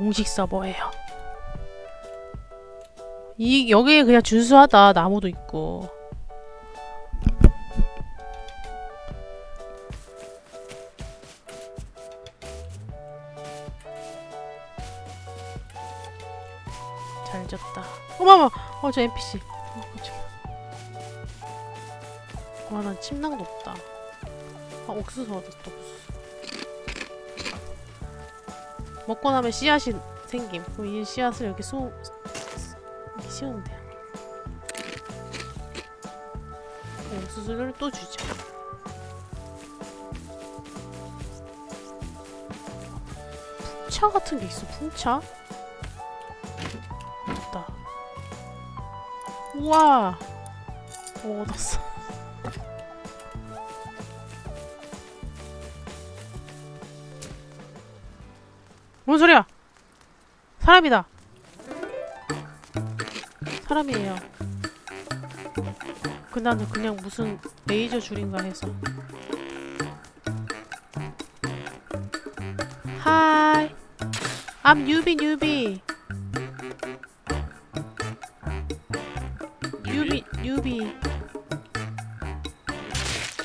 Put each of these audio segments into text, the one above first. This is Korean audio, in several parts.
공식 서버예요. 이 여기 그냥 준수하다 나무도 있고. 잘 졌다. NPC. 어 깜짝이야. 와난 침낭도 없다. 아 옥수수 얻었어 옥수수. 먹고 나면 씨앗이 생김. 그럼 이 씨앗을 이렇게 쏘 이렇게 씌우면 돼요. 그 옥수수를 또 주죠. 풍차 같은 게 있어. 풍차? 없다. 우와. 오, 얻었어. 뭔 소리야? 사람이다. 사람이에요. 그 나는 그냥 무슨 레이저 줄인가 해서. Hi. I'm Yubi Yubi. Yubi Yubi.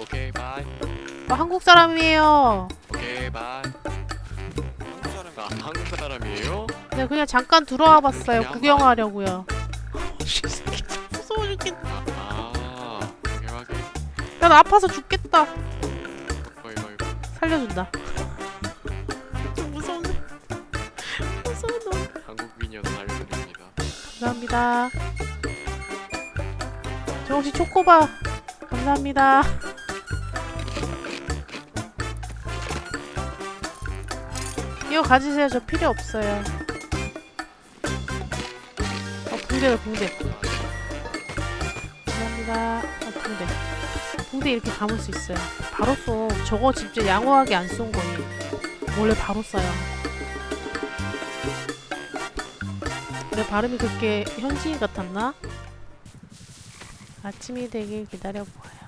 오케이 바이 어, 한국 사람이에요. 오케이 바이 사람이에요? 네, 그냥 잠깐 들어와 봤어요. 그냥 구경하려고요. 무서워 죽겠다. 아 대박이 야, 나 아파서 죽겠다. 어이 어이 살려준다. 좀 무서운데. 무서워 너무. 한국인이어서 알려드립니다 감사합니다. 저 혹시 초코바 감사합니다. 이거 가지세요. 저 필요 없어요. 어, 붕대다 붕대. 감사합니다. 어, 붕대. 붕대 이렇게 감을 수 있어요. 바로 써. 저거 진짜 양호하게 안 쏜 거니. 원래 바로 써요. 내 발음이 그렇게 현지인 같았나? 아침이 되길 기다려보아요.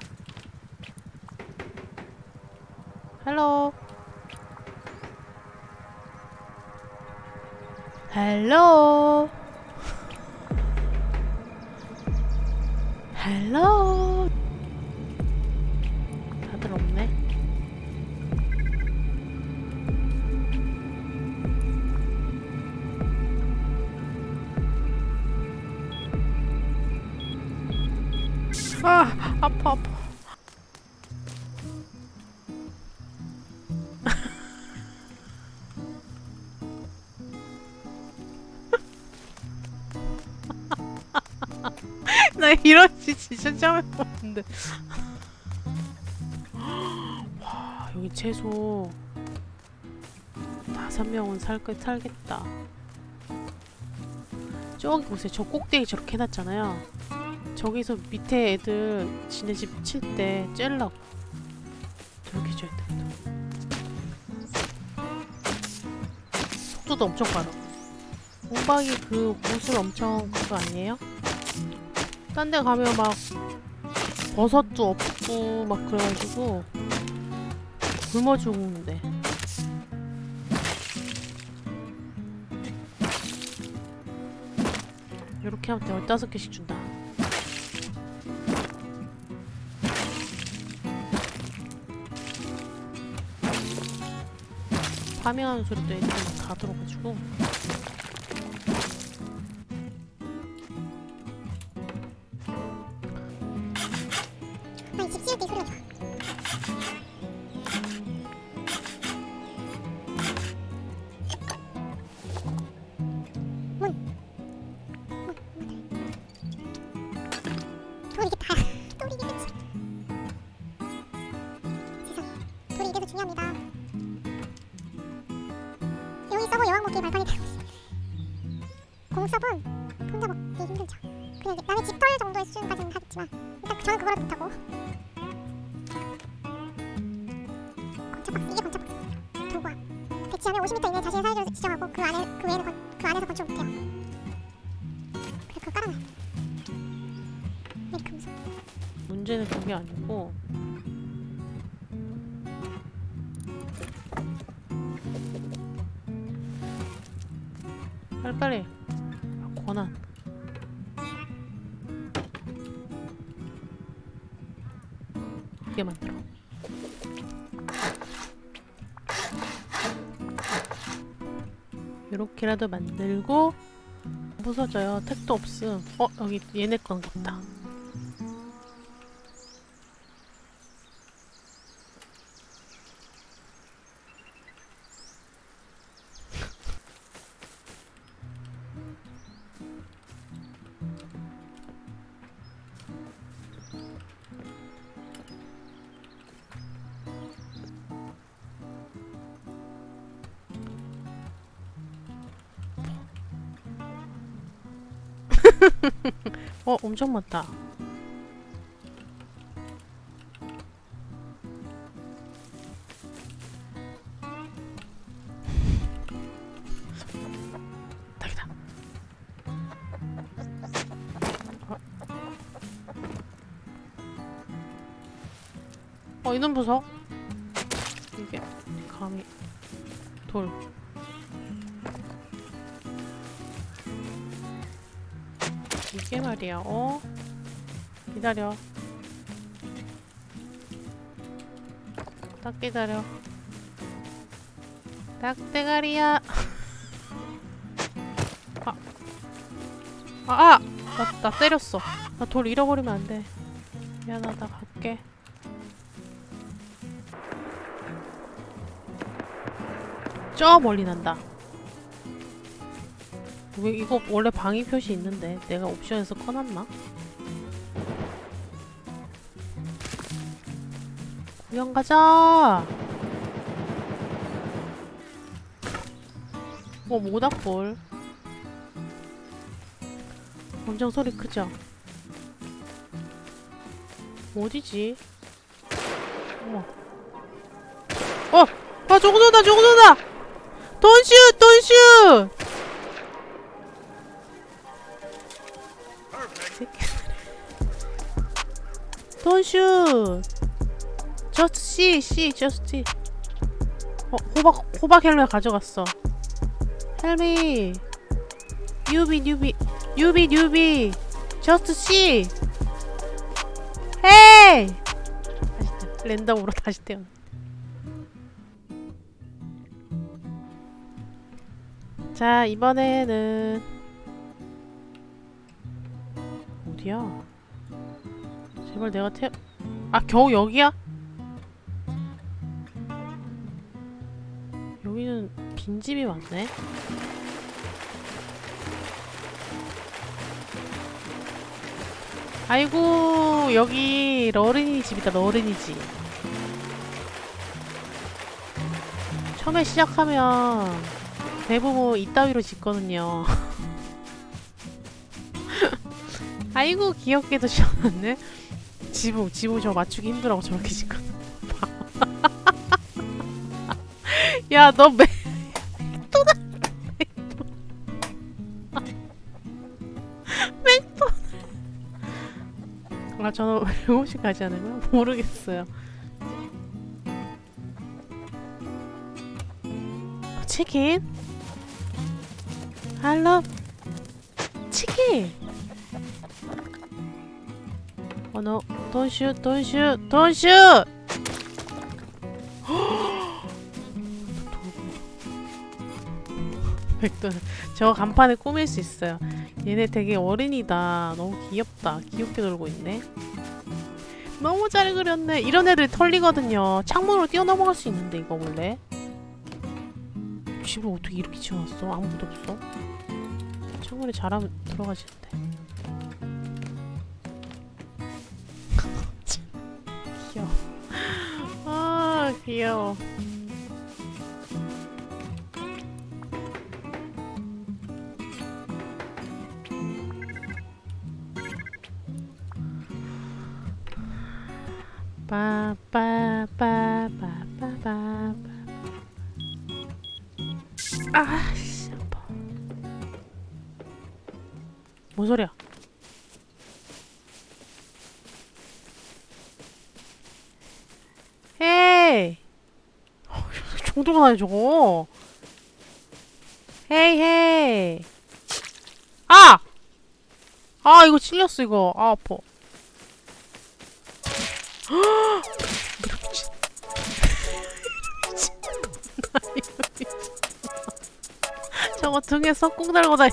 헬로. 헬로. 헬로. 다들 없네. 아, 아파 아파. 나 이런 지 진짜 처음 해봤는데. 와 여기 최소 다섯 명은 살거 살겠다. 저기 보세요. 저 꼭대기 저렇게 해놨잖아요. 저기서 밑에 애들 지네 집 칠 때 째려고 저렇게 줘야 돼. 속도도 엄청 빠르. 공박이 그 무술 엄청 그거 아니에요? 딴 데 가면 막 버섯도 없고 막 그래가지고 굶어 죽는데. 이렇게 하면 15개씩 준다. 파밍하는 소리도 애들이 막다 들어가지고 여기 서버 여왕 먹기 발판이 되고 있어. 공섭은 혼자 먹기 힘들죠. 그냥 남의 집털 정도의 수준까지는 하겠지만 일단 저는 그거라도 못하고. 이게 건축박스 도구와 배치하면 50m 이내 자신의 사회를 지정하고 그 안에 그 외에는 건, 그 안에서 건축 못해요. 그래 그거 깔아놔 네 금속. 문제는 그게 아니고 아, 권한. 이게 만들어 이렇게라도 만들고 부서져요. 택도 없음. 어 여기 얘네 건 같다 어 엄청 많다. 어. 어 이놈 부서 이게 감히 돌 이게 말이야 어 기다려 딱 기다려 닭대가리야 아. 아, 아! 나, 나 때렸어. 나 돌 잃어버리면 안 돼. 미안하다, 갈게. 저 멀리 난다. 왜 이거 원래 방위 표시 있는데 내가 옵션에서 꺼놨나? 구경 가자. 어 모닥불. 엄청 소리 크죠? 어디지? 어머. 어! 아 저거 쏜다 저거 쏜다! 돈슛 돈슛! Don't shoot. Just see, see, just see. 어, 호박, 호박 헬멧 가져갔어. 헬멧. 뉴비, 뉴비, 뉴비, 뉴비. Just see. 헤이! 다시 태- 랜덤으로 다시 태어. 자, 이번에는 어디야? 제발 내가 태... 아 겨우 여기야? 여기는 빈집이 많네 아이고 여기 러른이 집이다 러른이 집 처음에 시작하면 대부분 이따위로 짓거든요 아이고 귀엽게도 지어놨네. 지붕 지붕 저 맞추기 힘들어고 저렇게 짓거든. 야너 매... 아 저는 왜 7시까지 하는 거야? 모르겠어요. 어, 치킨? Love 치킨 Oh no, don't shoot, don't shoot, don't shoot! 백도는 저 간판을 꾸밀 수 있어요. 얘네 되게 어린이다. 너무 귀엽다. 귀엽게 놀고 있네. 너무 잘 그렸네. 이런 애들 털리거든요. 창문으로 뛰어넘어갈 수 있는데 이거 원래. 집을 어떻게 이렇게 지어놨어? 아무것도 없어. 창문에 잘하면 들어가지는데. 귀여워. 빠빠빠빠빠빠빠 아씨 아파. 뭔 소리야 헤이 정도가 나네 저거. 헤이 헤이. 아! 아 이거 찔렸어 이거. 아 아파. 저거 등에 석궁 달고 다니